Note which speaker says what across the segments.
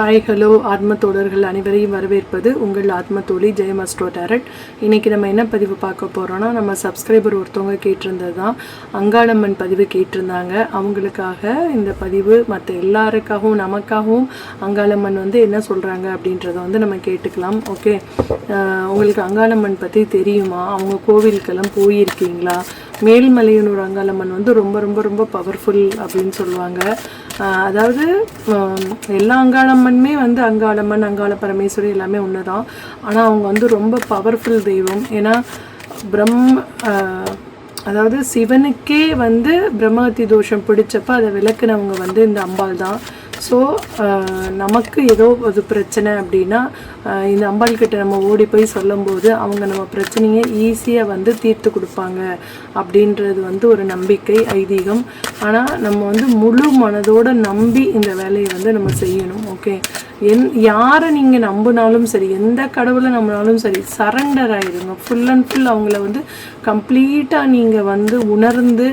Speaker 1: Hi hello ஆத்ம தோழர்கள் அனைவரையும் வரவேற்பது உங்கள் ஆத்ம தோழி ஜெயம் அஸ்ட்ரோ டேரட். இன்னைக்கு நம்ம என்ன பதிவு பார்க்க போகிறோன்னா நம்ம சப்ஸ்கிரைபர் ஒருத்தவங்க கேட்டிருந்தது தான் அங்காளம்மன் பதிவு கேட்டிருந்தாங்க. அவங்களுக்காக இந்த பதிவு மற்ற எல்லாருக்காகவும் நமக்காகவும் அங்காளம்மன் வந்து என்ன சொல்கிறாங்க அப்படின்றத வந்து நம்ம கேட்டுக்கலாம். ஓகே உங்களுக்கு அங்காளம்மன் பற்றி தெரியுமா? அவங்க கோவிலுக்கெல்லாம் போயிருக்கீங்களா? மேல்மலையனூர் அங்காளம்மன் வந்து ரொம்ப ரொம்ப ரொம்ப பவர்ஃபுல் அப்படின்னு சொல்லுவாங்க. அதாவது எல்லா அங்காளம்மனுமே வந்து அங்காளம்மன் அங்காள பரமேஸ்வரி எல்லாமே ஒன்று தான் ஆனால் அவங்க வந்து ரொம்ப பவர்ஃபுல் தெய்வம். ஏன்னா பிரம் அதாவது சிவனுக்கே வந்து பிரம்மஹத்தி தோஷம் பிடிச்சப்ப அதை விளக்குனவங்க வந்து இந்த அம்பாள் தான் ஸோ uh, நமக்கு ஏதோ ஒரு பிரச்சனை அப்படின்னா uh, இந்த அம்பாள் கிட்ட நம்ம ஓடி போய் சொல்லும்போது அவங்க நம்ம பிரச்சனையை ஈஸியாக வந்து தீர்த்து கொடுப்பாங்க அப்படின்றது வந்து ஒரு நம்பிக்கை ஐதீகம். ஆனால் நம்ம வந்து முழு மனதோடு நம்பி இந்த வேலையை வந்து நம்ம செய்யணும் ஓகே என் யாரை நீங்கள் நம்பினாலும் சரி எந்த கடவுளை நம்பினாலும் சரி சரண்டர் ஆயிடுங்க. ஃபுல் அண்ட் ஃபுல் அவங்கள வந்து கம்ப்ளீட்டாக நீங்கள் வந்து உணர்ந்து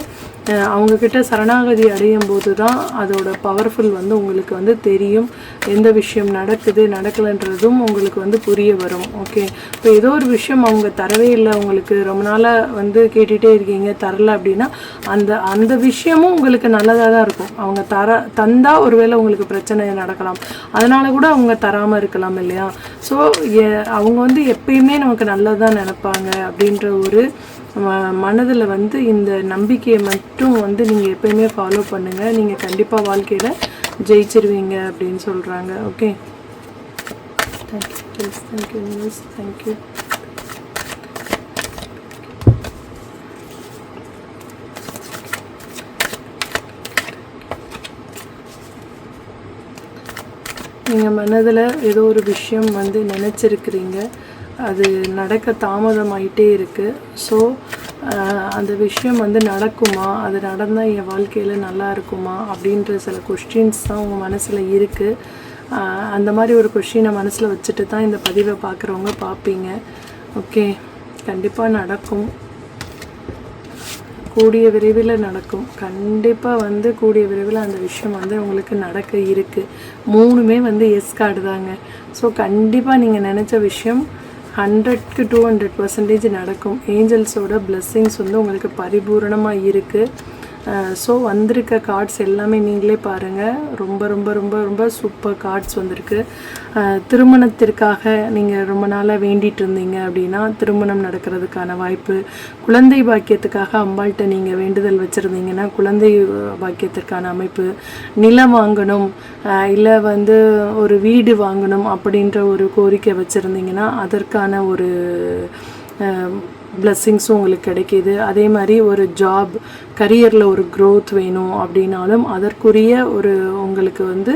Speaker 1: அவங்கக்கிட்ட சரணாகதி அடையும் போது தான் அதோட பவர்ஃபுல் வந்து உங்களுக்கு வந்து தெரியும். எந்த விஷயம் நடக்குது நடக்கலைன்றதும் உங்களுக்கு வந்து புரிய வரும். ஓகே இப்போ ஏதோ ஒரு விஷயம் அவங்க தரவே இல்லை உங்களுக்கு ரொம்ப நாளாக வந்து கேட்டுகிட்டே இருக்கீங்க தரல அப்படின்னா அந்த அந்த விஷயமும் உங்களுக்கு நல்லதாக தான் இருக்கும். அவங்க தர தந்தால் ஒருவேளை உங்களுக்கு பிரச்சனை நடக்கலாம். அதனால கூட அவங்க தராமல் இருக்கலாம் இல்லையா? ஸோ அவங்க வந்து எப்பயுமே நமக்கு நல்லதாக நினைப்பாங்க அப்படின்ற ஒரு மனதில் வந்து இந்த நம்பிக்கையை மட்டும் வந்து நீங்கள் எப்பயுமே ஃபாலோ பண்ணுங்கள் நீங்கள் கண்டிப்பாக வாழ்க்கையில் ஜெயிச்சிருவீங்க அப்படின்னு சொல்கிறாங்க okay thank you thank you miss thank you நீங்கள் மனதில் ஏதோ ஒரு விஷயம் வந்து நினச்சிருக்கிறீங்க. அது நடக்க தாமதமாயிட்டே இருக்குது ஸோ அந்த விஷயம் வந்து நடக்குமா? அது நடந்தால் என் வாழ்க்கையில் நல்லா இருக்குமா? அப்படின்ற சில கொஸ்டின்ஸ் தான் உங்கள் மனசில் இருக்குது அந்த மாதிரி ஒரு கொஷினை மனசில் வச்சுட்டு தான் இந்த பதிவை பார்க்குறவங்க பார்ப்பீங்க ஓகே கண்டிப்பாக நடக்கும். கூடிய விரைவில் நடக்கும். கண்டிப்பாக வந்து கூடிய விரைவில் அந்த விஷயம் வந்து உங்களுக்கு நடக்க இருக்குது மூணுமே வந்து எஸ் கார்டு தாங்க. ஸோ கண்டிப்பாக நீங்கள் நினச்ச விஷயம் ஹண்ட்ரட்க்கு டூ ஹண்ட்ரட் பர்சன்டேஜ் நடக்கும். ஏஞ்சல்ஸோட பிளெஸ்ஸிங்ஸ் வந்து உங்களுக்கு பரிபூரணமாக இருக்குது ஸோ வந்திருக்க கார்ட்ஸ் எல்லாமே நீங்களே பாருங்கள் ரொம்ப ரொம்ப ரொம்ப ரொம்ப சூப்பர் கார்ட்ஸ் வந்திருக்கு. திருமணத்திற்காக நீங்கள் ரொம்ப நாளாக வேண்டிட்டு இருந்தீங்க அப்படின்னா திருமணம் நடக்கிறதுக்கான வாய்ப்பு குழந்தை பாக்கியத்துக்காக அம்பாள்கிட்ட நீங்கள் வேண்டுதல் வச்சுருந்தீங்கன்னா குழந்தை பாக்கியத்திற்கான அமைப்பு நிலம் வாங்கணும் இல்லை வந்து ஒரு வீடு வாங்கணும் அப்படின்ற ஒரு கோரிக்கை வச்சுருந்தீங்கன்னா அதற்கான ஒரு பிளெஸ்ஸிங்ஸும் உங்களுக்கு கிடைக்கிது. அதே மாதிரி ஒரு ஜாப் கரியரில் ஒரு க்ரோத் வேணும் அப்படின்னாலும் அதற்குரிய ஒரு உங்களுக்கு வந்து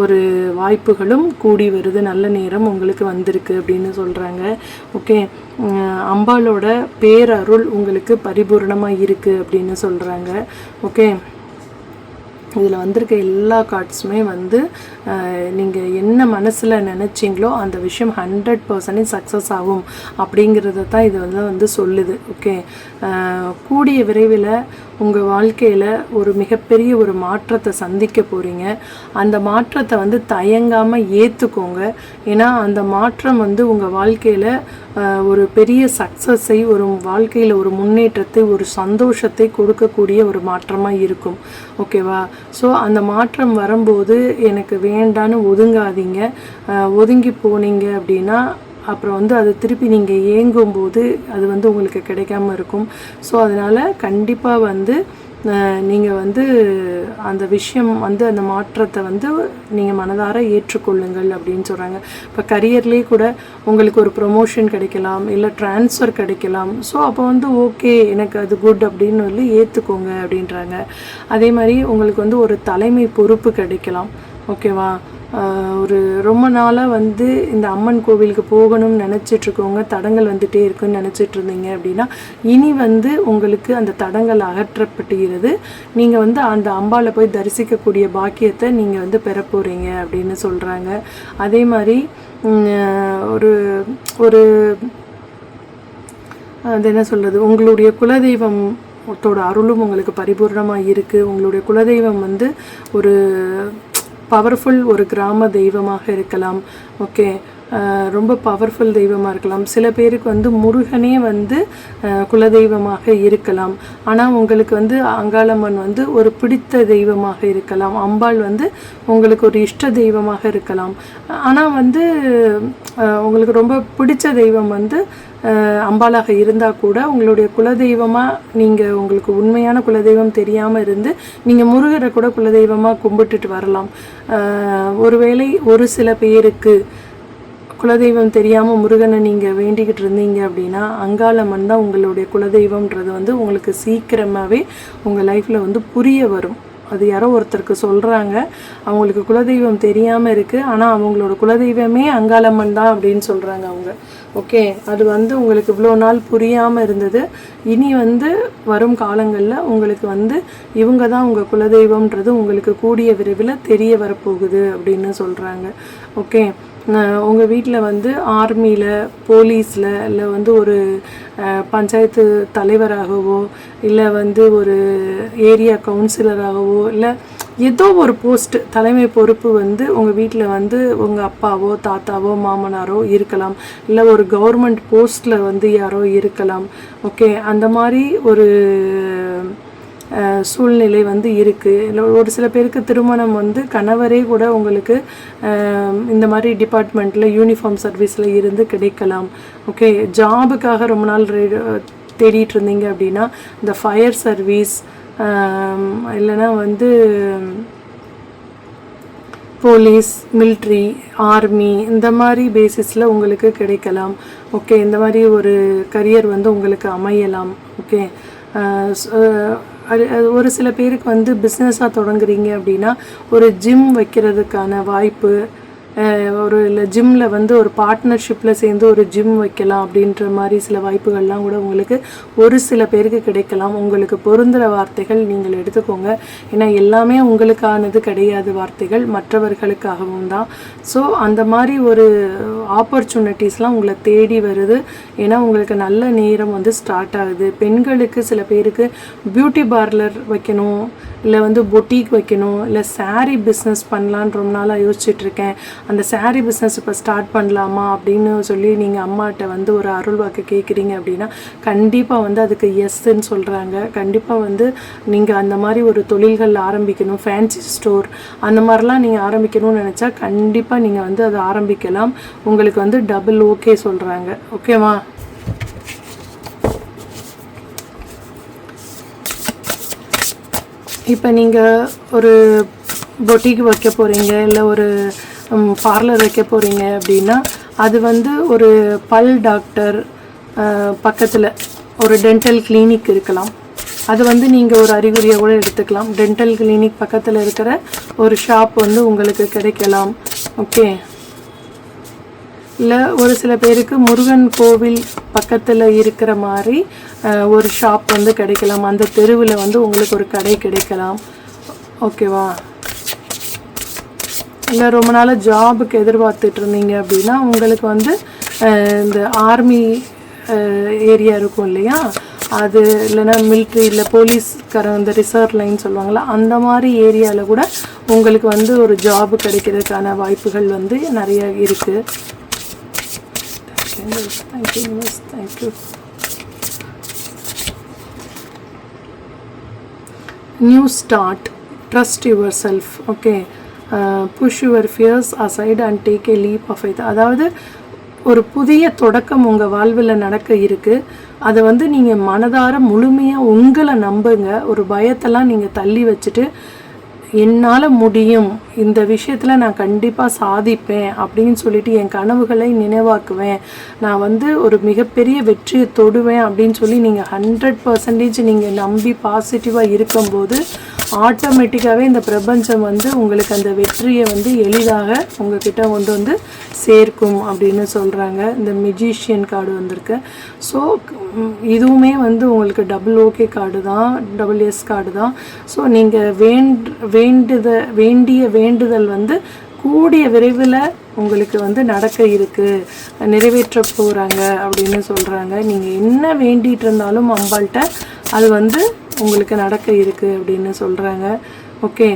Speaker 1: ஒரு வாய்ப்புகளும் கூடி வருது. நல்ல நேரம் உங்களுக்கு வந்திருக்கு அப்படின்னு சொல்கிறாங்க ஓகே அம்பாலோட பேரருள் உங்களுக்கு பரிபூர்ணமாக இருக்குது அப்படின்னு சொல்கிறாங்க ஓகே இதில் வந்திருக்க எல்லா கார்ட்ஸுமே வந்து நீங்கள் என்ன மனசில் நினச்சிங்களோ அந்த விஷயம் ஹண்ட்ரட் பர்சன்டேஜ் சக்ஸஸ் ஆகும் அப்படிங்கிறத தான் இது வந்து வந்து சொல்லுது. ஓகே கூடிய விரைவில் உங்கள் வாழ்க்கையில் ஒரு மிகப்பெரிய ஒரு மாற்றத்தை சந்திக்க போகிறீங்க அந்த மாற்றத்தை வந்து தயங்காமல் ஏற்றுக்கோங்க ஏன்னா அந்த மாற்றம் வந்து உங்கள் வாழ்க்கையில் ஒரு பெரிய சக்ஸஸை ஒரு வாழ்க்கையில் ஒரு முன்னேற்றத்தை ஒரு சந்தோஷத்தை கொடுக்கக்கூடிய ஒரு மாற்றமாக இருக்கும். ஓகேவா ஸோ அந்த மாற்றம் வரும்போது எனக்கு வேண்டான்னு ஒதுங்காதீங்க. ஒதுங்கி போனீங்க அப்படின்னா அப்புறம் வந்து அது திருப்பி நீங்கள் இயங்கும்போது அது வந்து உங்களுக்கு கிடைக்காம இருக்கும். ஸோ அதனால் கண்டிப்பாக வந்து நீங்கள் வந்து அந்த விஷயம் வந்து அந்த மாற்றத்தை வந்து நீங்கள் மனதார ஏற்றுக்கொள்ளுங்கள் அப்படின்னு சொல்கிறாங்க இப்போ கரியர்லேயே கூட உங்களுக்கு ஒரு ப்ரொமோஷன் கிடைக்கலாம் இல்லை ட்ரான்ஸ்ஃபர் கிடைக்கலாம். ஸோ அப்போ வந்து ஓகே எனக்கு அது குட் அப்படின்னு சொல்லி ஏற்றுக்கோங்க அப்படின்றாங்க. அதே மாதிரி உங்களுக்கு வந்து ஒரு தலைமை பொறுப்பு கிடைக்கலாம். ஓகேவா ஒரு ரொம்ப நாளாக வந்து இந்த அம்மன் கோவிலுக்கு போகணும்னு நினச்சிட்ருக்கவங்க தடங்கள் வந்துகிட்டே இருக்குன்னு நினச்சிட்டு இருந்தீங்க அப்படின்னா இனி வந்து உங்களுக்கு அந்த தடங்கள் அகற்றப்படுகிறது நீங்கள் வந்து அந்த அம்பாவில் போய் தரிசிக்கக்கூடிய பாக்கியத்தை நீங்கள் வந்து பெற போகிறீங்க அப்படின்னு சொல்கிறாங்க அதே மாதிரி ஒரு ஒரு அது என்ன சொல்கிறது உங்களுடைய குலதெய்வம் ஒருத்தோட அருளும் உங்களுக்கு பரிபூர்ணமாக இருக்குது உங்களுடைய குலதெய்வம் வந்து ஒரு பவர்ஃபுல் ஒரு கிராம தெய்வமாக இருக்கலாம். ஓகே ரொம்ப பவர்ஃபுல் தெய்வமாக இருக்கலாம். சில பேருக்கு வந்து முருகனே வந்து குலதெய்வமாக இருக்கலாம். ஆனால் உங்களுக்கு வந்து அங்காளம்மன் வந்து ஒரு பிடித்த தெய்வமாக இருக்கலாம். அம்பாள் வந்து உங்களுக்கு ஒரு இஷ்ட தெய்வமாக இருக்கலாம். ஆனால் வந்து உங்களுக்கு ரொம்ப பிடிச்ச தெய்வம் வந்து அம்பாளாக இருந்தால் கூட உங்களுடைய குலதெய்வமாக நீங்கள் உங்களுக்கு உண்மையான குலதெய்வம் தெரியாமல் இருந்து நீங்கள் முருகரை கூட குலதெய்வமாக கும்பிட்டுட்டு வரலாம். ஒருவேளை ஒரு சில பேருக்கு குலதெய்வம் தெரியாமல் முருகனை நீங்கள் வேண்டிக்கிட்டு இருந்தீங்க அப்படின்னா அங்காளம்மன் தான் உங்களுடைய குலதெய்வம்ன்றது வந்து உங்களுக்கு சீக்கிரமாகவே உங்கள் லைஃப்பில் வந்து புரிய வரும். அது யாரோ ஒருத்தருக்கு சொல்கிறாங்க அவங்களுக்கு குலதெய்வம் தெரியாமல் இருக்குது ஆனால் அவங்களோட குலதெய்வமே அங்காளம்மன் தான் அப்படின்னு சொல்கிறாங்க அவங்க. ஓகே அது வந்து உங்களுக்கு இவ்வளோ நாள் புரியாமல் இருந்தது. இனி வந்து வரும் காலங்களில் உங்களுக்கு வந்து இவங்க தான் உங்கள் குலதெய்வம்ன்றது உங்களுக்கு கூடிய விரைவில் தெரிய வரப்போகுது அப்படின்னு சொல்கிறாங்க ஓகே உங்கள் வீட்டில் வந்து ஆர்மியில் போலீஸில் இல்லை வந்து ஒரு பஞ்சாயத்து தலைவராகவோ இல்லை வந்து ஒரு ஏரியா கவுன்சிலராகவோ இல்லை ஏதோ ஒரு போஸ்ட் தலைமை பொறுப்பு வந்து உங்கள் வீட்டில் வந்து உங்கள் அப்பாவோ தாத்தாவோ மாமனாரோ இருக்கலாம். இல்லை ஒரு கவர்மெண்ட் போஸ்ட்டில் வந்து யாரோ இருக்கலாம். ஓகே அந்த மாதிரி ஒரு சூழ்நிலை வந்து இருக்குது இல்லை ஒரு சில பேருக்கு திருமணம் வந்து கணவரே கூட உங்களுக்கு இந்த மாதிரி டிபார்ட்மெண்ட்டில் யூனிஃபார்ம் சர்வீஸில் இருந்து கிடைக்கலாம். ஓகே ஜாபுக்காக ரொம்ப நாள் தேடிட்டு இருந்தீங்க அப்படின்னா இந்த ஃபயர் சர்வீஸ் இல்லைன்னா வந்து போலீஸ் மில்ட்ரி ஆர்மி இந்த மாதிரி பேசிஸில் உங்களுக்கு கிடைக்கலாம். ஓகே இந்த மாதிரி ஒரு கரியர் வந்து உங்களுக்கு அமையலாம். ஓகே ஒரு சில பேருக்கு வந்து பிஸ்னஸாக தொடங்குறீங்க அப்படின்னா ஒரு ஜிம் வைக்கிறதுக்கான வாய்ப்பு ஒரு இல்லை ஜிம்மில் வந்து ஒரு பார்ட்னர்ஷிப்பில் சேர்ந்து ஒரு ஜிம் வைக்கலாம் அப்படின்ற மாதிரி சில வாய்ப்புகள்லாம் கூட உங்களுக்கு ஒரு சில பேருக்கு கிடைக்கலாம். உங்களுக்கு பொருந்துகிற வார்த்தைகள் நீங்கள் எடுத்துக்கோங்க. ஏன்னா எல்லாமே உங்களுக்கானது கிடையாது வார்த்தைகள் மற்றவர்களுக்காகவும் தான். ஸோ அந்த மாதிரி ஒரு ஆப்பர்ச்சுனிட்டிஸ்லாம் உங்களை தேடி வருது. ஏன்னா உங்களுக்கு நல்ல நேரம் வந்து ஸ்டார்ட் ஆகுது. பெண்களுக்கு சில பேருக்கு பியூட்டி பார்லர் வைக்கணும். இல்லை வந்து பொட்டிக் வைக்கணும் இல்லை saree பிஸ்னஸ் பண்ணலான்னு ரொம்ப நாளாக யோசிச்சுட்ருக்கேன். அந்த saree பிஸ்னஸ் இப்போ ஸ்டார்ட் பண்ணலாமா அப்படின்னு சொல்லி நீங்கள் அம்மாட்ட வந்து ஒரு அருள் வாக்கு கேட்குறீங்க அப்படின்னா கண்டிப்பாக வந்து அதுக்கு எஸ்ன்னு சொல்கிறாங்க கண்டிப்பாக வந்து நீங்கள் அந்த மாதிரி ஒரு தொழில்கள் ஆரம்பிக்கணும் ஃபேன்சி ஸ்டோர் அந்த மாதிரிலாம் நீங்கள் ஆரம்பிக்கணும்னு நினச்சா கண்டிப்பாக நீங்கள் வந்து அதை ஆரம்பிக்கலாம். உங்களுக்கு வந்து டபுள் ஓகே சொல்கிறாங்க ஓகேவா இப்போ நீங்கள் ஒரு பொட்டிக் வைக்க போகிறீங்க இல்லை ஒரு பார்லர் வைக்க போகிறீங்க அப்படின்னா அது வந்து ஒரு பல் டாக்டர் பக்கத்தில் ஒரு டென்டல் கிளினிக் இருக்கலாம். அது வந்து நீங்கள் ஒரு அறிகுறியாக கூட எடுத்துக்கலாம். டென்டல் கிளினிக் பக்கத்தில் இருக்கிற ஒரு ஷாப் வந்து உங்களுக்கு கிடைக்கலாம். ஓகே இல்லை ஒரு சில பேருக்கு முருகன் கோவில் பக்கத்தில் இருக்கிற மாதிரி ஒரு ஷாப் வந்து கிடைக்கலாம். அந்த தெருவில் வந்து உங்களுக்கு ஒரு கடை கிடைக்கலாம். ஓகேவா? இல்லை ரொம்ப நாளாக ஜாபுக்கு எதிர்பார்த்துட்டு இருந்தீங்க அப்படின்னா உங்களுக்கு வந்து இந்த ஆர்மி ஏரியா இருக்கும் இல்லையா? அது இல்லைன்னா மிலிட்ரி இல்லை போலீஸ்காரன் இந்த ரிசர்வ் லைன் சொல்லுவாங்களா அந்த மாதிரி ஏரியாவில் கூட உங்களுக்கு வந்து ஒரு ஜாப் கிடைக்கிறதுக்கான வாய்ப்புகள் வந்து நிறைய இருக்குது thank you miss thank you new start trust yourself okay push your fears aside and take a leap of இது அதாவது ஒரு புதிய தொடக்கம் உங்கள் வாழ்வில் நடக்க இருக்குது அதை வந்து நீங்கள் மனதார முழுமையாக உங்களை நம்புங்க. ஒரு பயத்தெல்லாம் நீங்கள் தள்ளி வச்சுட்டு என்னால் முடியும். இந்த விஷயத்தில் நான் கண்டிப்பாக சாதிப்பேன் அப்படின்னு சொல்லிட்டு என் கனவுகளை நினைவாக்குவேன். நான் வந்து ஒரு மிகப்பெரிய வெற்றியை தொடுவேன் அப்படின்னு சொல்லி நீங்கள் ஹண்ட்ரட் பர்சன்டேஜ் நீங்கள் நம்பி பாசிட்டிவாக இருக்கும்போது ஆட்டோமேட்டிக்காகவே இந்த பிரபஞ்சம் வந்து உங்களுக்கு அந்த வெற்றியை வந்து எளிதாக உங்ககிட்ட கொண்டு வந்து சேர்க்கும் அப்படின்னு சொல்கிறாங்க இந்த மெஜிஷியன் கார்டு வந்திருக்கு. ஸோ இதுவுமே வந்து உங்களுக்கு டபுள் ஓகே கார்டு தான் டபுள் எஸ் கார்டு தான். ஸோ நீங்கள் வேண்ட் வேண்டுத வேண்டிய வேண்டுதல் வந்து கூடிய விரைவில் உங்களுக்கு வந்து நடக்க இருக்குது நிறைவேற்ற போகிறாங்க அப்படின்னு சொல்கிறாங்க நீங்கள் என்ன வேண்டிகிட்டு இருந்தாலும் அம்பாள்கிட்ட அது வந்து உங்களுக்கு நடக்க இருக்குது அப்படின்னு சொல்கிறாங்க ஓகே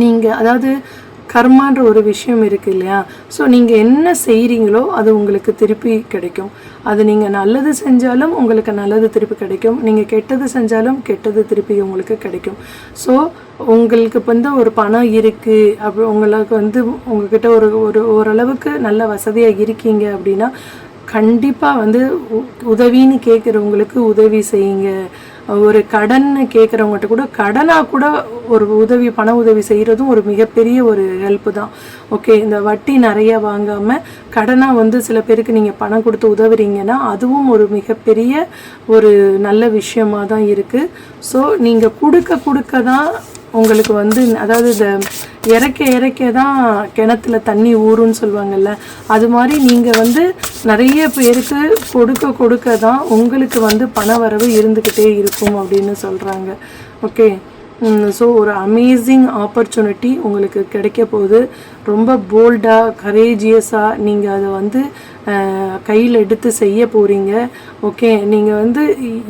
Speaker 1: நீங்கள் அதாவது கர்மான்ற ஒரு விஷயம் இருக்கு இல்லையா? ஸோ நீங்கள் என்ன செய்கிறீங்களோ அது உங்களுக்கு திருப்பி கிடைக்கும். அது நீங்கள் நல்லது செஞ்சாலும் உங்களுக்கு நல்லது திருப்பி கிடைக்கும். நீங்கள் கெட்டது செஞ்சாலும் கெட்டது திருப்பி உங்களுக்கு கிடைக்கும். ஸோ உங்களுக்கு வந்து ஒரு பணம் இருக்குது அப்படி உங்களுக்கு வந்து உங்ககிட்ட ஒரு ஒரு ஓரளவுக்கு நல்ல வசதியாக இருக்கீங்க அப்படின்னா கண்டிப்பாக வந்து உ- உதவின்னு கேட்குறவங்களுக்கு உதவி செய்யுங்க. ஒரு கடன் கேட்குறவங்ககிட்ட கூட கடனாக கூட ஒரு உதவி பண உதவி செய்கிறதும் ஒரு மிகப்பெரிய ஒரு ஹெல்ப்பு தான். ஓகே இந்த வட்டி நிறைய வாங்காமல் கடனாக வந்து சில பேருக்கு நீங்கள் பணம் கொடுத்து உதவுறீங்கன்னா அதுவும் ஒரு மிகப்பெரிய ஒரு நல்ல விஷயமாக தான் இருக்குது ஸோ நீங்கள் கொடுக்க கொடுக்க தான் உங்களுக்கு வந்து அதாவது இந்த இறக்க இறக்க தான் கிணத்துல தண்ணி ஊறுன்னு சொல்லுவாங்கல்ல அது மாதிரி நீங்கள் வந்து நிறைய பேருக்கு கொடுக்க கொடுக்க தான் உங்களுக்கு வந்து பண வரவு இருந்துக்கிட்டே இருக்கும் அப்படின்னு சொல்கிறாங்க ஓகே ஸோ ஒரு அமேசிங் ஆப்பர்ச்சுனிட்டி உங்களுக்கு கிடைக்க போகுது. ரொம்ப போல்டாக கரேஜியஸாக நீங்கள் அதை வந்து கையில் எடுத்து செய்ய போகிறீங்க ஓகே நீங்கள் வந்து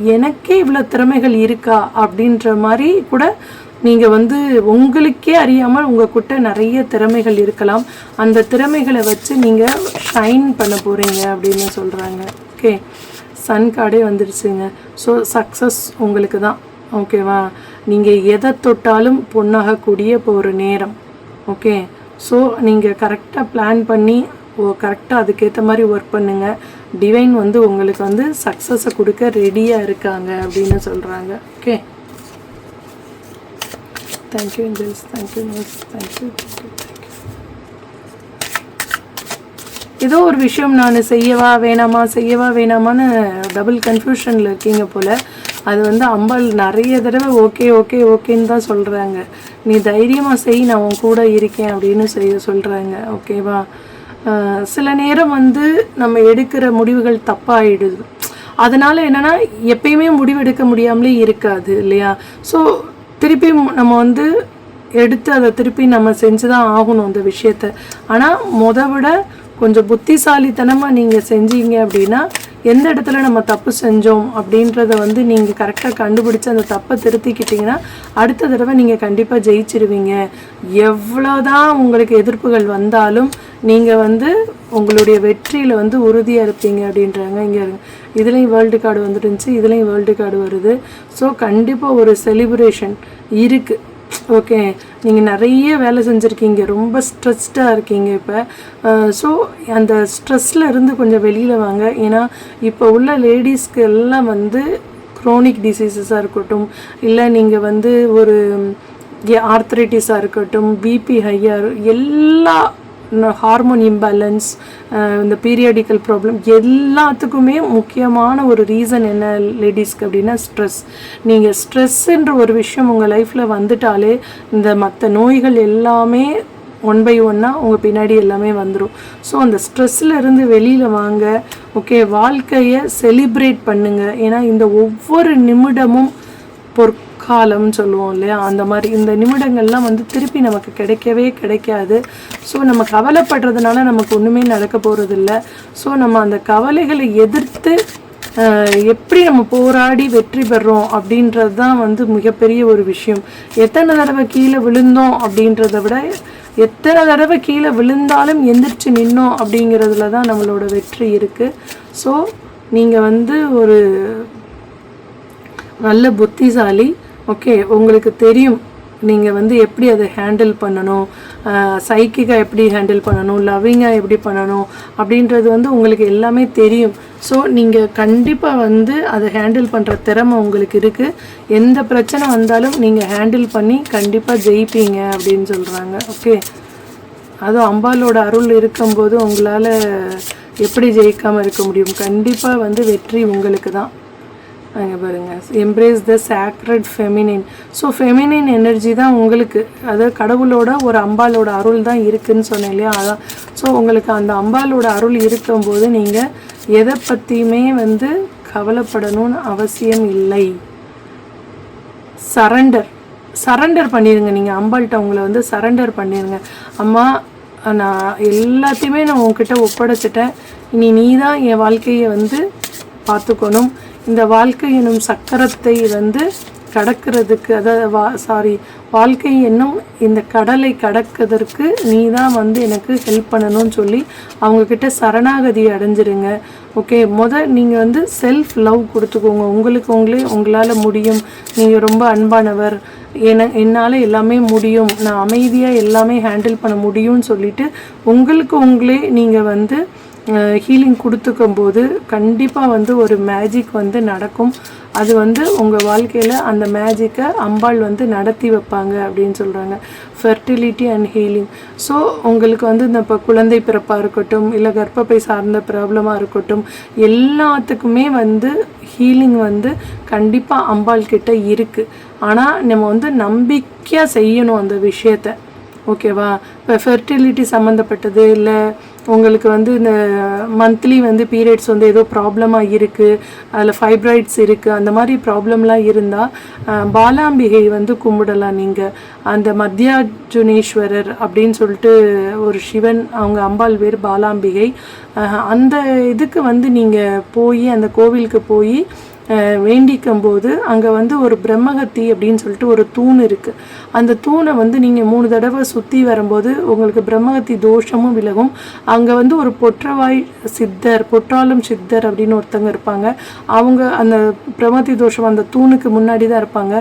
Speaker 1: எனக்கே இவ்வளோ திறமைகள் இருக்கா? அப்படின்ற மாதிரி கூட நீங்கள் வந்து உங்களுக்கே அறியாமல் உங்கள்கிட்ட நிறைய திறமைகள் இருக்கலாம். அந்த திறமைகளை வச்சு நீங்கள் ஷைன் பண்ண போகிறீங்க அப்படின்னு சொல்கிறாங்க ஓகே சன் கார்டே வந்துடுச்சுங்க ஸோ சக்ஸஸ் உங்களுக்கு தான். ஓகேவா நீங்கள் எதை தொட்டாலும் பொண்ணாகக்கூடிய போகிற நேரம். ஓகே ஸோ நீங்கள் கரெக்டாக பிளான் பண்ணி ஓ கரெக்டாக அதுக்கேற்ற மாதிரி ஒர்க் பண்ணுங்கள் டிவைன் வந்து உங்களுக்கு வந்து சக்ஸஸை கொடுக்க ரெடியாக இருக்காங்க அப்படின்னு சொல்கிறாங்க okay thank you angels thank you miss thank you thank you thank you ஏதோ ஒரு விஷயம் நான் செய்யவா வேணாமா செய்யவா வேணாமான்னு டபுள் கன்ஃபியூஷனில் இருக்கீங்க போல். அது வந்து அம்பாள் நிறைய தடவை ஓகே ஓகே ஓகேன்னு தான் சொல்கிறாங்க நீ தைரியமாக செய் நான் உன் கூட இருக்கேன் அப்படின்னு செய்ய சொல்கிறாங்க ஓகேவா சில நேரம் வந்து நம்ம எடுக்கிற முடிவுகள் தப்பாகிடுது அதனால் என்னென்னா எப்பயுமே முடிவெடுக்க முடியாமலே இருக்காது இல்லையா? ஸோ திருப்பி நம்ம வந்து எடுத்து அதை திருப்பி நம்ம செஞ்சு தான் ஆகணும் அந்த விஷயத்த. ஆனால் முத விட கொஞ்சம் புத்திசாலித்தனமாக நீங்கள் செஞ்சீங்க அப்படின்னா எந்த இடத்துல நம்ம தப்பு செஞ்சோம் அப்படின்றத வந்து நீங்கள் கரெக்டாக கண்டுபிடிச்சி அந்த தப்பை திருத்திக்கிட்டிங்கன்னா அடுத்த தடவை நீங்கள் கண்டிப்பாக ஜெயிச்சிருவீங்க. எவ்வளோதான் உங்களுக்கு எதிர்ப்புகள் வந்தாலும் நீங்கள் வந்து உங்களுடைய வெற்றியில் வந்து உறுதியாக இருப்பீங்க அப்படின்றாங்க இங்கே இதுலேயும் வேர்ல்டு கார்டு வந்துருந்துச்சு இதுலேயும் வேர்ல்டு கார்டு வருது. ஸோ கண்டிப்பாக ஒரு செலிப்ரேஷன் இருக்குது ஓகே நீங்கள் நிறைய வேலை செஞ்சுருக்கீங்க ரொம்ப ஸ்ட்ரெஸ்டாக இருக்கீங்க இப்போ. ஸோ அந்த ஸ்ட்ரெஸ்ஸில் இருந்து கொஞ்சம் வெளியில் வாங்க. ஏன்னா இப்போ உள்ள லேடிஸ்க்கு எல்லாம் வந்து க்ரோனிக் டிசீசஸாக இருக்கட்டும் இல்லை நீங்கள் வந்து ஒரு ஆர்த்ரைட்டிஸாக இருக்கட்டும் பிபி ஹையாக எல்லா ஹார்மோன் இம்பேலன்ஸ் இந்த பீரியடிக்கல் ப்ராப்ளம் எல்லாத்துக்குமே முக்கியமான ஒரு ரீசன் என்ன லேடிஸ்க்கு அப்படின்னா ஸ்ட்ரெஸ் நீங்கள் ஸ்ட்ரெஸ்ஸுன்ற ஒரு விஷயம் உங்கள் லைஃப்பில் வந்துட்டாலே இந்த மற்ற நோய்கள் எல்லாமே ஒன் பை ஒன்னாக உங்கள் பின்னாடி எல்லாமே வந்துடும் ஸோ அந்த ஸ்ட்ரெஸ்ஸில் இருந்து வெளியில் வாங்க ஓகே வாழ்க்கையை செலிப்ரேட் பண்ணுங்கள் ஏன்னா இந்த ஒவ்வொரு நிமிடமும் பொற்காலம் சொல்லுவோம் இல்லையா? அந்த மாதிரி இந்த நிமிடங்கள்லாம் வந்து திருப்பி நமக்கு கிடைக்கவே கிடைக்காது. ஸோ நம்ம கவலைப்படுறதுனால நமக்கு ஒன்றுமே நடக்க போகிறதில்ல ஸோ நம்ம அந்த கவலைகளை எதிர்த்து எப்படி நம்ம போராடி வெற்றி பெறோம் அப்படின்றது தான் வந்து மிகப்பெரிய ஒரு விஷயம். எத்தனை தடவை கீழே விழுந்தோம் அப்படின்றத விட எத்தனை தடவை கீழே விழுந்தாலும் எந்திரிச்சு நின்னோம் அப்படிங்கிறதுல தான் நம்மளோட வெற்றி இருக்குது ஸோ நீங்கள் வந்து ஒரு நல்ல புத்திசாலி. ஓகே உங்களுக்கு தெரியும் நீங்கள் வந்து எப்படி அதை ஹேண்டில் பண்ணணும் சைக்கிக்காக எப்படி ஹேண்டில் பண்ணணும் லவ்விங்காக எப்படி பண்ணணும் அப்படின்றது வந்து உங்களுக்கு எல்லாமே தெரியும். ஸோ நீங்கள் கண்டிப்பாக வந்து அதை ஹேண்டில் பண்ணுற திறமை உங்களுக்கு இருக்குது எந்த பிரச்சனை வந்தாலும் நீங்கள் ஹேண்டில் பண்ணி கண்டிப்பாக ஜெயிப்பீங்க அப்படின்னு சொல்கிறாங்க ஓகே அதுவும் அம்பாலோட அருள் இருக்கும்போது உங்களால் எப்படி ஜெயிக்காமல் இருக்க முடியும்? கண்டிப்பாக வந்து வெற்றி உங்களுக்கு தான் அங்கே பாருங்க. Embrace the sacred feminine so feminine energy தான் உங்களுக்கு. அதாவது கடவுளோட ஒரு அம்பாலோட அருள் தான் இருக்குன்னு சொன்னேன் இல்லையா? அதான். ஸோ உங்களுக்கு அந்த அம்பாலோட அருள் இருக்கும்போது நீங்கள் எதை பற்றியுமே வந்து கவலைப்படணும்னு அவசியம் இல்லை. சரண்டர் சரண்டர் பண்ணிடுங்க நீங்கள் அம்பாள்கிட்ட உங்களை வந்து சரண்டர் பண்ணிடுங்க அம்மா நான் எல்லாத்தையுமே நான் உங்ககிட்ட ஒப்படைச்சிட்டேன். இனி நீ தான் என் வாழ்க்கையை வந்து பார்த்துக்கணும். இந்த வாழ்க்கை எனும் சக்கரத்தை வந்து கடக்கிறதுக்கு அதாவது வா சாரி வாழ்க்கை என்னும் இந்த கடலை கடக்கிறதுக்கு நீ தான் வந்து எனக்கு ஹெல்ப் பண்ணணும்னு சொல்லி அவங்கக்கிட்ட சரணாகதி அடைஞ்சிருங்க. ஓகே முத நீங்கள் வந்து செல்ஃப் லவ் கொடுத்துக்கோங்க. உங்களுக்கு உங்களே உங்களால் முடியும். நீங்கள் ரொம்ப அன்பானவர். என என்னால் எல்லாமே முடியும். நான் அமைதியாக எல்லாமே ஹேண்டில் பண்ண முடியும்னு சொல்லிட்டு உங்களுக்கு உங்களே நீங்கள் வந்து ஹீலிங் கொடுத்துக்கும் போது கண்டிப்பாக வந்து ஒரு மேஜிக் வந்து நடக்கும். அது வந்து உங்கள் வாழ்க்கையில் அந்த மேஜிக்கை அம்பாள் வந்து நடத்தி வைப்பாங்க அப்படின்னு சொல்கிறாங்க ஃபெர்டிலிட்டி அண்ட் ஹீலிங் ஸோ உங்களுக்கு வந்து இந்த இப்போ குழந்தை பிறப்பாக இருக்கட்டும் இல்லை கர்ப்பப்பை சார்ந்த ப்ராப்ளமாக இருக்கட்டும் எல்லாத்துக்குமே வந்து ஹீலிங் வந்து கண்டிப்பாக அம்பாள் கிட்ட இருக்குது ஆனால் நம்ம வந்து நம்பிக்கையாக செய்யணும் அந்த விஷயத்தை. ஓகேவா? இப்போ ஃபெர்டிலிட்டி சம்மந்தப்பட்டது இல்லை உங்களுக்கு வந்து இந்த மந்த்லி வந்து பீரியட்ஸ் வந்து ஏதோ ப்ராப்ளமாக இருக்குது அதில் ஃபைப்ராய்ட்ஸ் இருக்குது அந்த மாதிரி ப்ராப்ளம்லாம் இருந்தால் பாலாம்பிகை வந்து கும்பிடலாம் நீங்கள் அந்த மத்தியார்ஜுனேஸ்வரர் அப்படின்னு சொல்லிட்டு ஒரு சிவன் அவங்க அம்பாள் பேர் பாலாம்பிகை. அந்த இதுக்கு வந்து நீங்கள் போய் அந்த கோவிலுக்கு போய் வேண்டிக்கும் போது அங்கே வந்து ஒரு பிரம்மகத்தி அப்படின்னு சொல்லிட்டு ஒரு தூண் இருக்குது அந்த தூணை வந்து நீங்கள் மூணு தடவை சுற்றி வரும்போது உங்களுக்கு பிரம்மகத்தி தோஷமும் விலகும். அங்கே வந்து ஒரு பொற்றவாய் சித்தர் பொற்றாலும் சித்தர் அப்படின்னு ஒருத்தவங்க இருப்பாங்க. அவங்க அந்த பிரம்மகத்தி தோஷம் அந்த தூணுக்கு முன்னாடி தான் இருப்பாங்க.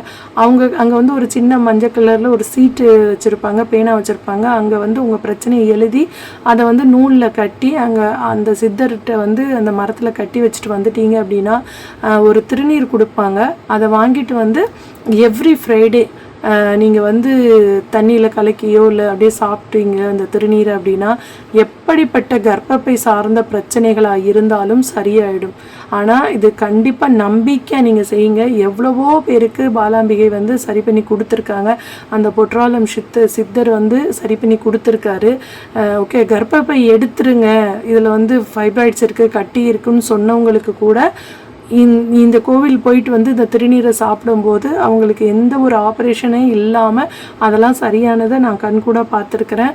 Speaker 1: அவங்க அங்கே வந்து ஒரு சின்ன மஞ்சள் கலரில் ஒரு சீட்டு வச்சுருப்பாங்க பேனா வச்சுருப்பாங்க. அங்கே வந்து உங்கள் பிரச்சனையை எழுதி அதை வந்து நூலில் கட்டி அங்கே அந்த சித்தர்கிட்ட வந்து அந்த மரத்தில் கட்டி வச்சுட்டு வந்துட்டீங்க அப்படின்னா ஒரு ஒரு திருநீர் கொடுப்பாங்க. அதை வாங்கிட்டு வந்து எவ்ரி ஃப்ரைடே நீங்கள் வந்து தண்ணியில் கலக்கியோ இல்லை அப்படியே சாப்பிட்டீங்க அந்த திருநீரை அப்படின்னா எப்படிப்பட்ட கர்ப்பப்பை சார்ந்த பிரச்சனைகளாக இருந்தாலும் சரியாயிடும். ஆனால் இது கண்டிப்பாக நம்பிக்கை நீங்கள் செய்யுங்க. எவ்வளவோ பேருக்கு பாலாம்பிகை வந்து சரி பண்ணி கொடுத்துருக்காங்க. அந்த பொற்றாலம் சித்த சித்தர் வந்து சரி பண்ணி கொடுத்துருக்காரு. ஓகே கர்ப்பப்பை எடுத்துருங்க. இதில் வந்து ஃபைப்ராய்ட்ஸ் இருக்குது கட்டி இருக்குன்னு சொன்னவங்களுக்கு கூட இந்த- இந்த கோவில் போயிட்டு வந்து இந்த திருநீரை சாப்பிடும்போது அவங்களுக்கு எந்த ஒரு ஆப்ரேஷனே இல்லாமல் அதெல்லாம் சரியானதை நான் கண்கூட பார்த்துருக்குறேன்.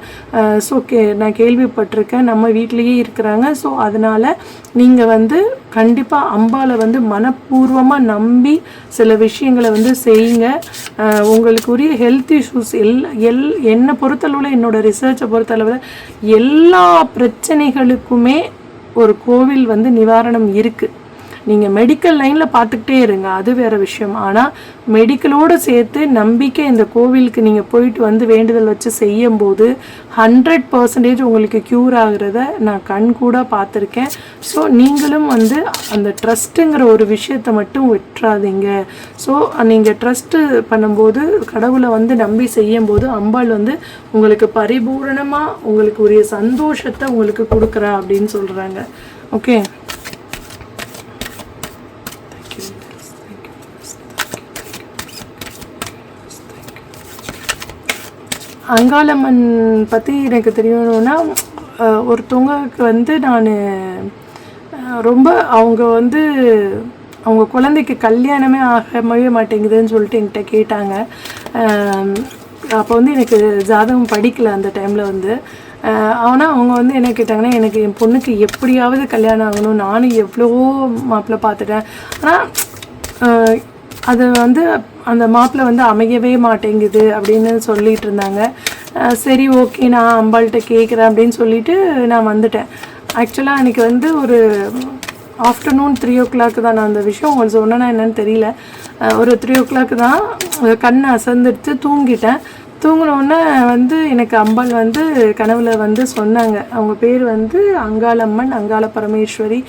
Speaker 1: ஸோ கே நான் கேள்விப்பட்டிருக்கேன். நம்ம வீட்லேயே இருக்கிறாங்க. ஸோ அதனால் நீங்கள் வந்து கண்டிப்பாக அம்பாவை வந்து மனப்பூர்வமாக நம்பி சில விஷயங்களை வந்து செய்யுங்க. உங்களுக்குரிய ஹெல்த் இஷ்யூஸ் எல் எல் என்னை பொறுத்தளவில் என்னோடய ரிசர்ச்சை பொறுத்தளவில் எல்லா பிரச்சனைகளுக்குமே ஒரு கோவில் வந்து நிவாரணம் இருக்குது நீங்கள் மெடிக்கல் லைனில் பார்த்துக்கிட்டே இருங்க. அது வேற விஷயம். ஆனால் மெடிக்கலோடு சேர்த்து நம்பிக்கை இந்த கோவிலுக்கு நீங்கள் போயிட்டு வந்து வேண்டுதல் வச்சு செய்யும்போது ஹண்ட்ரட் பர்சன்டேஜ் உங்களுக்கு க்யூர் ஆகிறத நான் கண் கூட பார்த்துருக்கேன். ஸோ நீங்களும் வந்து அந்த ட்ரஸ்ட்டுங்கிற ஒரு விஷயத்தை மட்டும் விட்டுறாதீங்க. ஸோ நீங்கள் ட்ரஸ்ட்டு பண்ணும்போது கடவுளை வந்து நம்பி செய்யும்போது அம்பாள் வந்து உங்களுக்கு பரிபூரணமாக உங்களுக்கு உரிய சந்தோஷத்தை உங்களுக்கு கொடுக்குறா அப்படின்னு சொல்கிறாங்க ஓகே அங்காளம்மன் பற்றி எனக்கு தெரியணும்னா ஒருத்தவங்களுக்கு வந்து நான் ரொம்ப அவங்க வந்து அவங்க குழந்தைக்கு கல்யாணமே ஆகவே மாட்டேங்குதுன்னு சொல்லிட்டு என்கிட்ட கேட்டாங்க. அப்போ வந்து எனக்கு ஜாதகம் படிக்கலை அந்த டைமில் வந்து. ஆனால் அவங்க வந்து என்ன கேட்டாங்கன்னா எனக்கு என் பொண்ணுக்கு எப்படியாவது கல்யாணம் ஆகணும் நானும் எவ்வளவோ மாப்பிள்ளை பார்த்துட்டேன். ஆனால் அது வந்து அந்த மாப்பிள்ளை வந்து அமையவே மாட்டேங்குது அப்படின்னு சொல்லிட்டு இருந்தாங்க. சரி ஓகே நான் அம்பாள்கிட்ட கேட்குறேன் அப்படின்னு சொல்லிட்டு நான் வந்துட்டேன். ஆக்சுவலாக அன்றைக்கி வந்து ஒரு ஆஃப்டர்நூன் த்ரீ ஓ கிளாக் தான் நான் அந்த விஷயம். உங்களுக்கு சொன்னேன்னா என்னன்னு தெரியல. ஒரு த்ரீ ஓ கிளாக் தான் கண்ணை அசந்துடுத்து தூங்கிட்டேன். தூங்கினோடனே வந்து எனக்கு அம்பாள் வந்து கனவுல வந்து சொன்னாங்க. அவங்க பேர் வந்து அங்காளம்மன் அங்காள பரமேஸ்வரி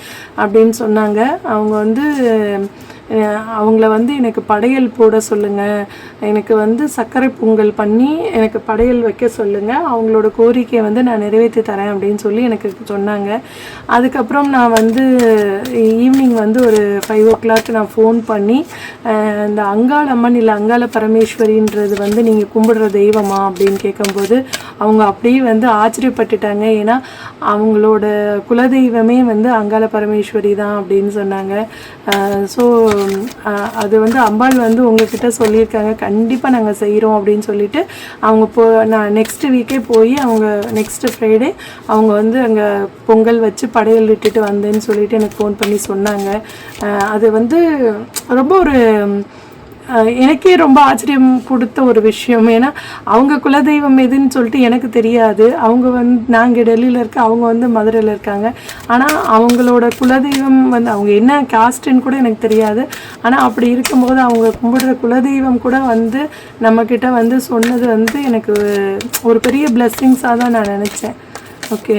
Speaker 1: அப்படின்னு சொன்னாங்க. அவங்க வந்து அவங்கள வந்து எனக்கு படையல் போட சொல்லுங்கள் எனக்கு வந்து சர்க்கரை பொங்கல் பண்ணி எனக்கு படையல் வைக்க சொல்லுங்கள் அவங்களோட கோரிக்கையை வந்து நான் நிறைவேற்றி தரேன் அப்படின்னு சொல்லி எனக்கு சொன்னாங்க. அதுக்கப்புறம் நான் வந்து ஈவினிங் வந்து ஒரு ஃபைவ் ஓ கிளாக் நான் ஃபோன் பண்ணி இந்த இந்த அங்காளம்மன் இல்லை அங்காள பரமேஸ்வரின்றது வந்து நீங்கள் கும்பிடுற தெய்வமா அப்படின்னு கேட்கும்போது அவங்க அப்படியே வந்து ஆச்சரியப்பட்டுட்டாங்க. ஏன்னா அவங்களோட குலதெய்வமே வந்து அங்காள பரமேஸ்வரி தான் அப்படின்னு சொன்னாங்க. ஸோ அது வந்து அம்பாள் வந்து உங்ககிட்ட சொல்லியிருக்காங்க. கண்டிப்பாக நாங்கள் செய்கிறோம் அப்படின்னு சொல்லிட்டு அவங்க போ நான் நெக்ஸ்ட் வீக்கே போய் அவங்க நெக்ஸ்ட் ஃப்ரைடே அவங்க வந்து அங்கே பொங்கல் வச்சு படையல் விட்டுட்டு வந்தேன்னு சொல்லிட்டு எனக்கு ஃபோன் பண்ணி சொன்னாங்க. அது வந்து ரொம்ப ஒரு எனக்கே ரொம்ப ஆச்சரியம் கொடுத்த ஒரு விஷயம். ஏன்னா அவங்க குலதெய்வம் எதுன்னு சொல்லிட்டு எனக்கு தெரியாது. அவங்க வந்து நாங்கள் டெல்லியில் இருக்க அவங்க வந்து மதுரையில் இருக்காங்க. ஆனால் அவங்களோட குலதெய்வம் வந்து அவங்க என்ன காஸ்ட்டுன்னு கூட எனக்கு தெரியாது. ஆனால் அப்படி இருக்கும்போது அவங்க கும்பிடுற குலதெய்வம் கூட வந்து நம்மக்கிட்ட வந்து சொன்னது வந்து எனக்கு ஒரு பெரிய பிளெஸ்ஸிங்ஸாக தான் நான் நினச்சேன். ஓகே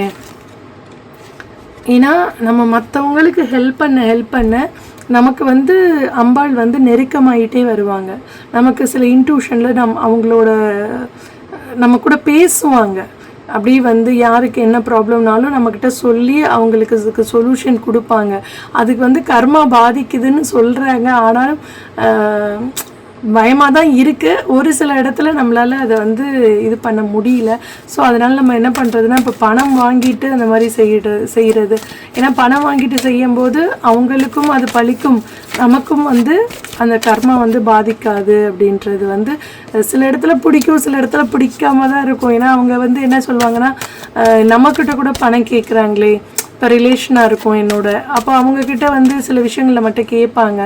Speaker 1: ஏன்னா நம்ம மற்றவங்களுக்கு ஹெல்ப் பண்ண ஹெல்ப் பண்ண நமக்கு வந்து அம்பாள் வந்து நெருக்கமாயிட்டே வருவாங்க. நமக்கு சில இன்ட்யூஷனில் நம் அவங்களோட நம்ம கூட பேசுவாங்க. அப்படி வந்து யாருக்கு என்ன ப்ராப்ளம்னாலும் நம்மக்கிட்ட சொல்லி அவங்களுக்கு இதுக்கு சொல்யூஷன் கொடுப்பாங்க. அதுக்கு வந்து கர்மா பாதிக்குதுன்னு சொல்கிறாங்க ஆனாலும் பயமாக தான் இருக்குது ஒரு சில இடத்துல நம்மளால் அதை வந்து இது பண்ண முடியல. ஸோ அதனால் நம்ம என்ன பண்ணுறதுன்னா இப்போ பணம் வாங்கிட்டு அந்த மாதிரி செய்யறது. செய்கிறது ஏன்னா பணம் வாங்கிட்டு செய்யும்போது அவங்களுக்கும் அது பழிக்கும். நமக்கும் வந்து அந்த கர்மா வந்து பாதிக்காது அப்படின்றது வந்து சில இடத்துல பிடிக்கும் சில இடத்துல பிடிக்காம தான் இருக்கும். ஏன்னா அவங்க வந்து என்ன சொல்லுவாங்கன்னா நம்மக்கிட்ட கூட பணம் கேட்குறாங்களே இப்போ ரிலேஷனாக இருக்கும் என்னோட. அப்போ அவங்கக்கிட்ட வந்து சில விஷயங்களை மட்டும் கேட்பாங்க.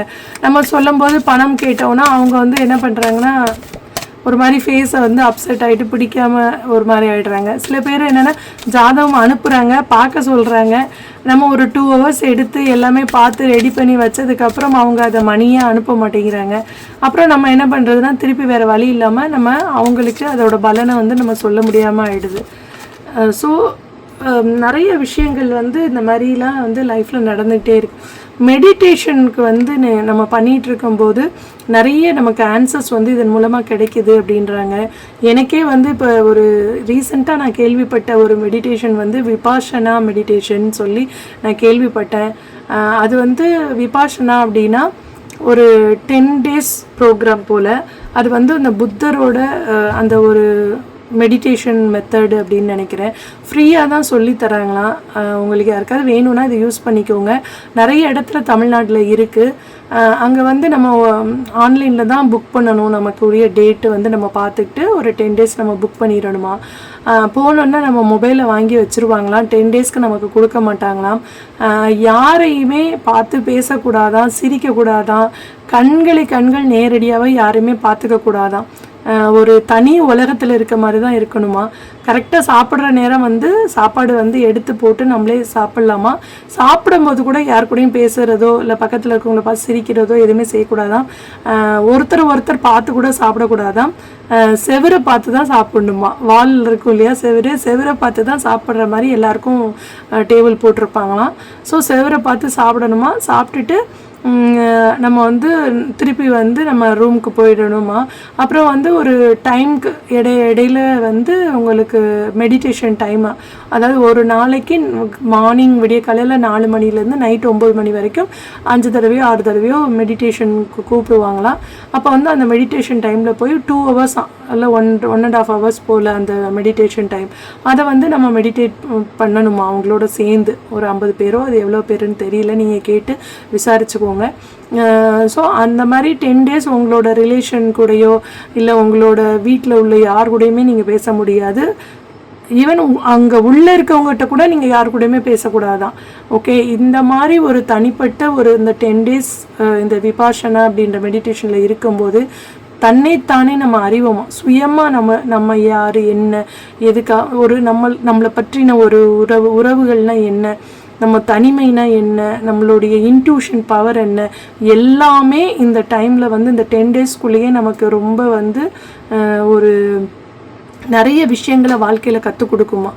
Speaker 1: நம்ம சொல்லும்போது பணம் கேட்டோன்னா அவங்க வந்து என்ன பண்ணுறாங்கன்னா ஒரு மாதிரி ஃபேஸை வந்து அப்செட் ஆகிட்டு பிடிக்காம ஒரு மாதிரி ஆகிடுறாங்க சில பேர் என்னென்னா ஜாதகம் அனுப்புகிறாங்க பார்க்க சொல்கிறாங்க நம்ம ஒரு டூ ஹவர்ஸ் எடுத்து எல்லாமே பார்த்து ரெடி பண்ணி வச்சதுக்கப்புறம் அவங்க அதை மணியாக அனுப்ப மாட்டேங்கிறாங்க. அப்புறம் நம்ம என்ன பண்ணுறதுனா திருப்பி வேறு வழி இல்லாமல் நம்ம அவங்களுக்கு அதோட பலனை வந்து நம்ம சொல்ல முடியாமல் ஆகிடுது ஸோ நிறைய விஷயங்கள் வந்து இந்த மாதிரிலாம் வந்து லைஃப்பில் நடந்துகிட்டே இருக்கு. மெடிடேஷனுக்கு வந்து நெ- நம்ம பண்ணிகிட்டு இருக்கும்போது நிறைய நமக்கு ஆன்சர்ஸ் வந்து இதன் மூலமாக கிடைக்குது அப்படின்றாங்க. எனக்கே வந்து இப்போ ஒரு ரீசெண்டாக நான் கேள்விப்பட்ட ஒரு மெடிடேஷன் வந்து விபாஷனா மெடிடேஷன் சொல்லி நான் கேள்விப்பட்டேன். அது வந்து விபாஷனா அப்படின்னா ஒரு டென் டேஸ் ப்ரோக்ராம் போல். அது வந்து அந்த புத்தரோட அந்த ஒரு மெடிடேஷன் மெத்தடு அப்படின்னு நினைக்கிறேன். ஃப்ரீயாக தான் சொல்லி தராங்களாம். உங்களுக்கு யாருக்காவது வேணும்னா இதை யூஸ் பண்ணிக்கோங்க. நிறைய இடத்துல தமிழ்நாட்டில் இருக்குது அங்கே வந்து நம்ம ஆன்லைனில் தான் புக் பண்ணணும். நமக்கு உரிய டேட்டு வந்து நம்ம பார்த்துக்கிட்டு ஒரு டென் டேஸ் நம்ம புக் பண்ணிடணுமா? போனோன்னா நம்ம மொபைலை வாங்கி வச்சுருவாங்களாம். டென் டேஸ்க்கு நமக்கு கொடுக்க மாட்டாங்களாம். யாரையுமே பார்த்து பேசக்கூடாதான் சிரிக்கக்கூடாதான். கண்களை கண்கள் நேரடியாகவே யாரையுமே பார்த்துக்க கூடாதான் ஒரு தனி உலகத்தில் இருக்க மாதிரி தான் இருக்கணுமா கரெக்டாக சாப்பிட்ற நேரம் வந்து சாப்பாடு வந்து எடுத்து போட்டு நம்மளே சாப்பிட்லாமா? சாப்பிடும்போது கூட யார் கூடயும் பேசுகிறதோ இல்லை பக்கத்தில் இருக்கவங்கள பார்த்து சிரிக்கிறதோ எதுவுமே செய்யக்கூடாதான். ஒருத்தர் ஒருத்தர் பார்த்து கூட சாப்பிடக்கூடாதாம் செவரை செவுரை பார்த்து தான் சாப்பிடணுமா? வால் இருக்கும் இல்லையா செவுரு? செவுரை பார்த்து தான் சாப்பிட்ற மாதிரி எல்லாருக்கும் டேபிள் போட்டிருப்பாங்களாம். ஸோ செவுரை பார்த்து சாப்பிடணுமா? சாப்பிட்டுட்டு நம்ம வந்து திருப்பி வந்து நம்ம ரூமுக்கு போயிடணுமா? அப்புறம் வந்து ஒரு டைம்க்கு இடை இடையில வந்து உங்களுக்கு மெடிடேஷன் டைமா அதாவது ஒரு நாளைக்கு மார்னிங் விடிய காலையில் நாலு மணிலேருந்து நைட் ஒம்பது மணி வரைக்கும் அஞ்சு தடவையோ ஆறு தடவையோ மெடிடேஷனுக்கு கூப்பிடுவாங்களாம் அப்போ வந்து அந்த மெடிடேஷன் டைமில் போய் டூ ஹவர்ஸ் இல்லை one one and half hours போல் அந்த மெடிடேஷன் டைம் அதை வந்து நம்ம மெடிடேட் பண்ணணுமா? அவங்களோட சேர்ந்து ஒரு ஐம்பது பேரோ அது எவ்வளோ பேருன்னு தெரியல. நீங்கள் கேட்டு வச்சுக்கோங்க. ஸோ அந்த மாதிரி டென் டேஸ் உங்களோட ரிலேஷன் கூடயோ இல்லை உங்களோட வீட்டில் உள்ள யார் கூடயுமே நீங்கள் பேச முடியாது. ஈவன் அங்கே உள்ளே இருக்கவங்ககிட்ட கூட நீங்கள் யார் கூடயுமே பேசக்கூடாதான். ஓகே இந்த மாதிரி ஒரு தனிப்பட்ட ஒரு இந்த டென் டேஸ் இந்த விபாஷனா அப்படின்ற மெடிடேஷனில் இருக்கும்போது தன்னைத்தானே நம்ம அறிவோமா? சுயமாக நம்ம நம்ம யார் என்ன எதுக்காக ஒரு நம்ம நம்மளை பற்றின ஒரு உறவு உறவுகள்னால் என்ன? நம்ம தனிமைனா என்ன? நம்மளுடைய இன்ட்யூஷன் பவர் என்ன? எல்லாமே இந்த டைமில் வந்து இந்த டென் டேஸ்க்குள்ளேயே நமக்கு ரொம்ப வந்து ஒரு நிறைய விஷயங்களை வாழ்க்கையில் கற்றுக் கொடுக்குமா?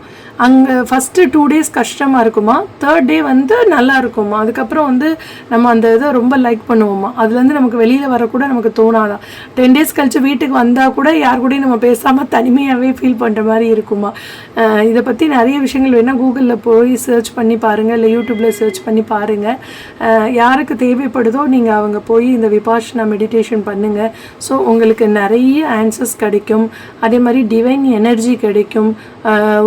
Speaker 1: அங்கே ஃபஸ்ட்டு டூ டேஸ் கஷ்டமாக இருக்குமா? தேர்ட் டே வந்து நல்லா இருக்குமா? அதுக்கப்புறம் வந்து நம்ம அந்த இதை ரொம்ப லைக் பண்ணுவோமா? அதுலேருந்து நமக்கு வெளியில் வரக்கூட நமக்கு தோணாதான் டென் டேஸ் கழித்து வீட்டுக்கு வந்தால் கூட யார் கூடயும் நம்ம பேசாமல் தனிமையாகவே ஃபீல் பண்ணுற மாதிரி இருக்குமா? இதை பற்றி நிறைய விஷயங்கள் வேணால் கூகுளில் போய் சர்ச் பண்ணி பாருங்கள் இல்லை யூடியூப்பில் சர்ச் பண்ணி பாருங்கள் யாருக்கு தேவைப்படுதோ நீங்கள் அவங்க போய் இந்த விபாஷனா மெடிடேஷன் பண்ணுங்கள் ஸோ உங்களுக்கு நிறைய ஆன்சர்ஸ் கிடைக்கும். அதே மாதிரி டிவைன் எனர்ஜி கிடைக்கும்.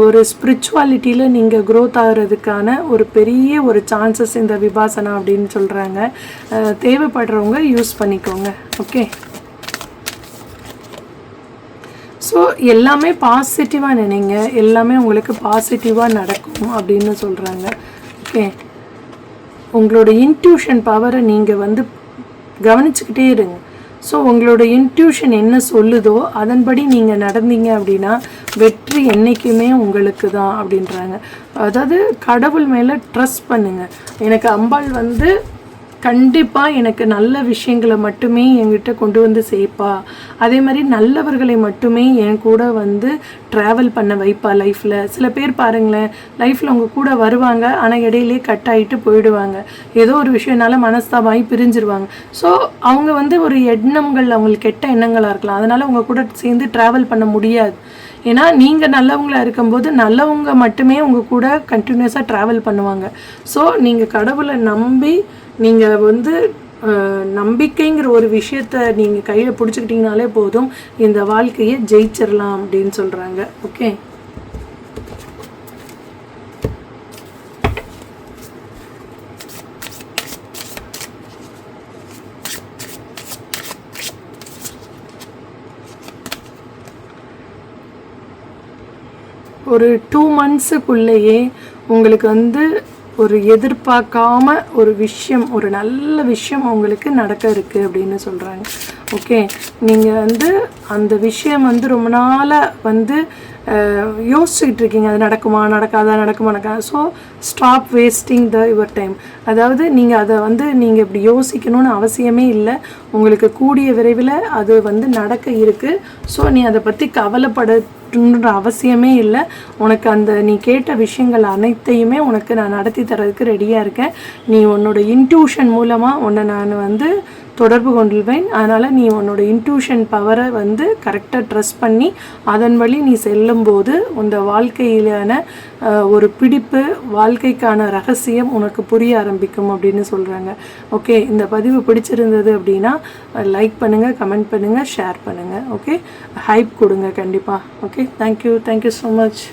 Speaker 1: ஒரு ஸ்பிரிச் ஸ்பிரிச்சுவாலிட்டியில் நீங்கள் க்ரோத் ஆகிறதுக்கான ஒரு பெரிய ஒரு சான்சஸ் இந்த விபாசனா அப்படின்னு சொல்கிறாங்க தேவைப்படுறவங்க யூஸ் பண்ணிக்கோங்க. ஓகே ஸோ எல்லாமே பாசிட்டிவாக நினைங்க. எல்லாமே உங்களுக்கு பாசிட்டிவாக நடக்கும் அப்படின்னு சொல்கிறாங்க ஓகே உங்களோட இன்ட்யூஷன் பவரை நீங்கள் வந்து கவனிச்சுக்கிட்டே இருங்க. ஸோ உங்களோட இன்ட்யூஷன் என்ன சொல்லுதோ அதன்படி நீங்கள் நடந்தீங்க அப்படின்னா வெற்றி என்றைக்குமே உங்களுக்கு தான் அப்படின்றாங்க. அதாவது கடவுள் மேலே ட்ரஸ்ட் பண்ணுங்கள் எனக்கு அம்பாள் வந்து கண்டிப்பாக எனக்கு நல்ல விஷயங்களை மட்டுமே என்கிட்ட கொண்டு வந்து சேர்ப்பா. அதே மாதிரி நல்லவர்களை மட்டுமே என் கூட வந்து ட்ராவல் பண்ண வைப்பா லைஃப்பில் சில பேர் பாருங்களேன் லைஃப்பில் அவங்க கூட வருவாங்க ஆனால் இடையிலே கட் ஆகிட்டு போயிடுவாங்க. ஏதோ ஒரு விஷயம்னால மனஸ்தாபாகி பிரிஞ்சிருவாங்க. ஸோ அவங்க வந்து ஒரு எண்ணங்கள் அவங்களுக்கு கெட்ட எண்ணங்களாக இருக்கலாம். அதனால் அவங்க கூட சேர்ந்து ட்ராவல் பண்ண முடியாது. ஏன்னா நீங்கள் நல்லவங்களாக இருக்கும்போது நல்லவங்க மட்டுமே உங்கள் கூட கண்டினியூஸாக ட்ராவல் பண்ணுவாங்க. ஸோ நீங்கள் கடவுளை நம்பி நீங்கள் வந்து நம்பிக்கைங்கிற ஒரு விஷயத்த நீங்கள் கையில் பிடிச்சிக்கிட்டிங்கனாலே போதும் இந்த வாழ்க்கையை ஜெயிச்சிடலாம் அப்படின்னு சொல்கிறாங்க ஓகே? ஒரு டூ மந்த்ஸுக்குள்ளேயே உங்களுக்கு வந்து ஒரு எதிர்பார்க்காம ஒரு விஷயம் ஒரு நல்ல விஷயம் உங்களுக்கு நடக்க இருக்குது அப்படின்னு சொல்கிறாங்க ஓகே நீங்கள் வந்து அந்த விஷயம் வந்து ரொம்ப நாளாக வந்து யோசிச்சுக்கிட்டு இருக்கீங்க அது நடக்குமா நடக்காதா நடக்குமா நடக்காது. So stop wasting the your time அதாவது நீங்கள் அதை வந்து நீங்கள் இப்படி யோசிக்கணும்னு அவசியமே இல்லை. உங்களுக்கு கூடிய விரைவில் அது வந்து நடக்க இருக்குது ஸோ நீ அதை பற்றி கவலைப்படணுன்ற அவசியமே இல்லை. உனக்கு அந்த நீ கேட்ட விஷயங்கள் அனைத்தையுமே உனக்கு நான் நடத்தி தரதுக்கு ரெடியாக இருக்கேன். நீ உன்னோட இன்ட்யூஷன் மூலமாக உன்னை நான் வந்து தொடர்பு கொண்டுள்வேன். அதனால் நீ உன்னோட இன்ட்யூஷன் பவரை வந்து கரெக்டாக ட்ரெஸ் பண்ணி அதன் வழி நீ செல்லும்போது உந்த வாழ்க்கையிலான ஒரு பிடிப்பு வாழ்க்கைக்கான ரகசியம் உனக்கு புரிய ஆரம்பிக்கும் அப்படின்னு சொல்கிறாங்க ஓகே இந்த பதிவு பிடிச்சிருந்தது அப்படின்னா லைக் பண்ணுங்கள் கமெண்ட் பண்ணுங்கள் ஷேர் பண்ணுங்கள் ஓகே ஹைப் கொடுங்க கண்டிப்பாக okay thank you thank you so much